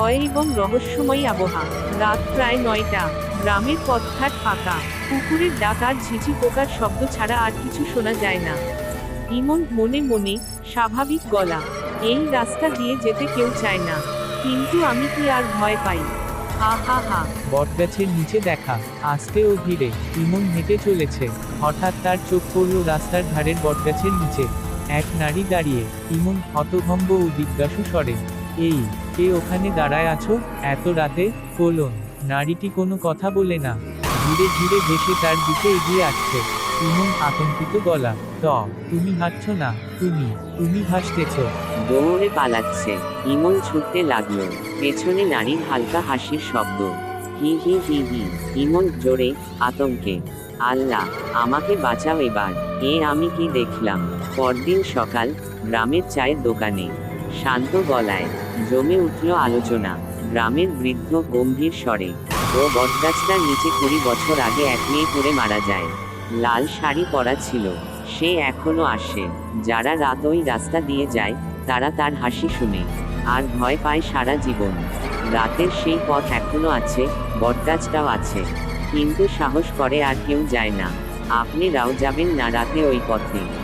ভয় এবং রহস্যময়ী আবহা রাত প্রায় নয়টা। গ্রামের পথঘাট ফাঁকা। কুকুরের ডাক আর ঝিঝি পোকার শব্দ ছাড়া আর কিছু শোনা যায় না। ইমন মনে মনে স্বাভাবিক গলা। এই রাস্তা দিয়ে যেতে কেউ চায় না। কিন্তু আমি কি আর ভয় পাই? হা হা হা। বটগাছের নিচে দেখা। আস্তে ও ধীরে ইমন হেঁটে চলেছে। হঠাৎ তার চোখ পড়ল রাস্তার ধারের বটগাছের নিচে। এক নারী দাঁড়িয়ে ইমন হতভম্ব ও জিজ্ঞাসু স্বরে এই, কে ওখানে দাঁড়ায় আছো? এত রাতে? কোলন নারীটি কোনো কথা বলে না। ধীরে ধীরে ভেসে তার দিকে এগিয়ে আসছে। ইমন আতঙ্কিত গলা। ত, তুমি হাঁটছ না? তুমি তুমি ভাসতেছ দৌড়ে পালাচ্ছে। ইমন ছুটতে লাগল। পেছনে নারীর হালকা হাসির শব্দ। হি হি হি হি। ইমন জোরে, আতঙ্কে। আল্লাহ, আমাকে বাঁচাও এবার। এ আমি কি দেখলাম? পরদিন সকাল, গ্রামের চায়ের দোকানে। শান্ত গলায় জমে উঠল আলোচনা। গ্রামের বৃদ্ধ গম্ভীর স্বরে, ও বটগাছটার নিচে কুড়ি বছর আগে এক মেয়ে করে মারা যায়। লাল শাড়ি পরা ছিল, সে এখনও আসে। যারা রাত ওই রাস্তা দিয়ে যায়, তারা তার হাসি শুনে, আর ভয় পায় সারা জীবন। রাতের সেই পথ এখনও আছে, বটগাছটাও আছে। কিন্তু সাহস করে আর কেউ যায় না। আপনি রাও যাবেন না রাতে ওই পথে।